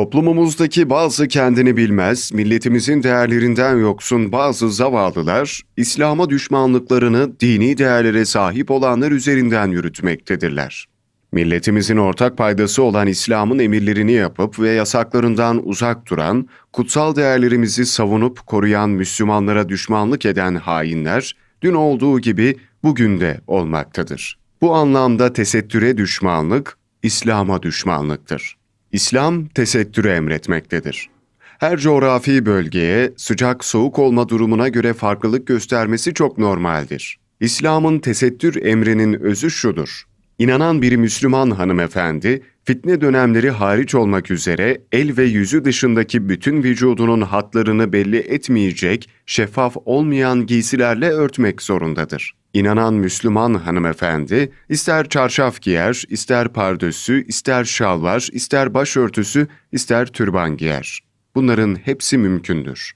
Toplumumuzdaki bazı kendini bilmez, milletimizin değerlerinden yoksun bazı zavallılar, İslam'a düşmanlıklarını dini değerlere sahip olanlar üzerinden yürütmektedirler. Milletimizin ortak paydası olan İslam'ın emirlerini yapıp ve yasaklarından uzak duran, kutsal değerlerimizi savunup koruyan Müslümanlara düşmanlık eden hainler, dün olduğu gibi bugün de olmaktadır. Bu anlamda tesettüre düşmanlık, İslam'a düşmanlıktır. İslam tesettürü emretmektedir. Her coğrafi bölgeye sıcak soğuk olma durumuna göre farklılık göstermesi çok normaldir. İslam'ın tesettür emrinin özü şudur. İnanan bir Müslüman hanımefendi, fitne dönemleri hariç olmak üzere el ve yüzü dışındaki bütün vücudunun hatlarını belli etmeyecek, şeffaf olmayan giysilerle örtmek zorundadır. İnanan Müslüman hanımefendi, ister çarşaf giyer, ister pardösü, ister şalvar, ister başörtüsü, ister türban giyer. Bunların hepsi mümkündür.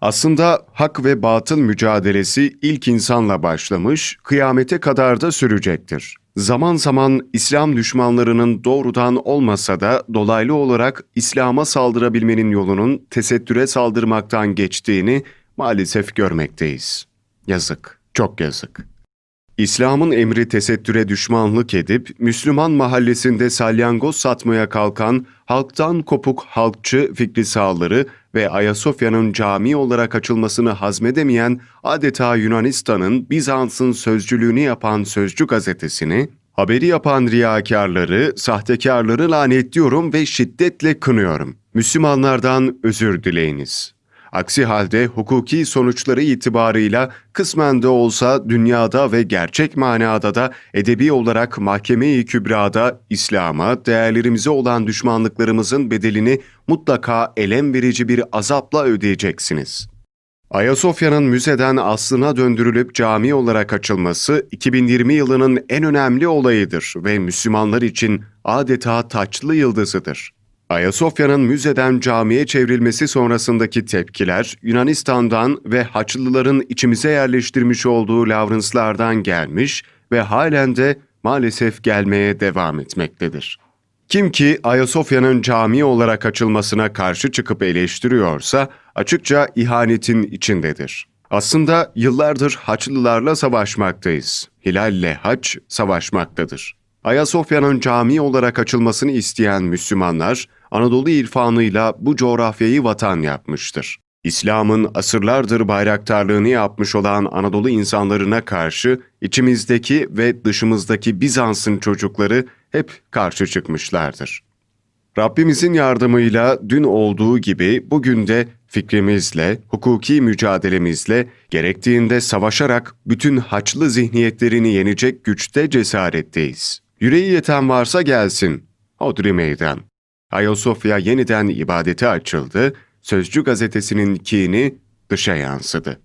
Aslında hak ve batıl mücadelesi ilk insanla başlamış, kıyamete kadar da sürecektir. Zaman zaman İslam düşmanlarının doğrudan olmasa da dolaylı olarak İslam'a saldırabilmenin yolunun tesettüre saldırmaktan geçtiğini maalesef görmekteyiz. Yazık, çok yazık. İslam'ın emri tesettüre düşmanlık edip Müslüman mahallesinde salyangoz satmaya kalkan halktan kopuk halkçı fikri sağları ve Ayasofya'nın cami olarak açılmasını hazmedemeyen adeta Yunanistan'ın Bizans'ın sözcülüğünü yapan Sözcü gazetesini, haberi yapan riyakarları, sahtekarları lanetliyorum ve şiddetle kınıyorum. Müslümanlardan özür dileyiniz.'' Aksi halde hukuki sonuçları itibarıyla kısmen de olsa dünyada ve gerçek manada da edebi olarak mahkeme-i kübrada İslam'a, değerlerimize olan düşmanlıklarımızın bedelini mutlaka elem verici bir azapla ödeyeceksiniz. Ayasofya'nın müzeden aslına döndürülüp cami olarak açılması 2020 yılının en önemli olayıdır ve Müslümanlar için adeta taçlı yıldızıdır. Ayasofya'nın müzeden camiye çevrilmesi sonrasındaki tepkiler Yunanistan'dan ve Haçlıların içimize yerleştirmiş olduğu Lawrence'lardan gelmiş ve halen de maalesef gelmeye devam etmektedir. Kim ki Ayasofya'nın cami olarak açılmasına karşı çıkıp eleştiriyorsa açıkça ihanetin içindedir. Aslında yıllardır Haçlılarla savaşmaktayız. Hilal'le Haç savaşmaktadır. Ayasofya'nın cami olarak açılmasını isteyen Müslümanlar, Anadolu irfanıyla bu coğrafyayı vatan yapmıştır. İslam'ın asırlardır bayraktarlığını yapmış olan Anadolu insanlarına karşı içimizdeki ve dışımızdaki Bizans'ın çocukları hep karşı çıkmışlardır. Rabbimizin yardımıyla dün olduğu gibi bugün de fikrimizle, hukuki mücadelemizle, gerektiğinde savaşarak bütün haçlı zihniyetlerini yenecek güçte cesaretteyiz. Yüreği yeten varsa gelsin. Hodri meydan. Ayasofya yeniden ibadete açıldı, Sözcü gazetesinin kini dışa yansıdı.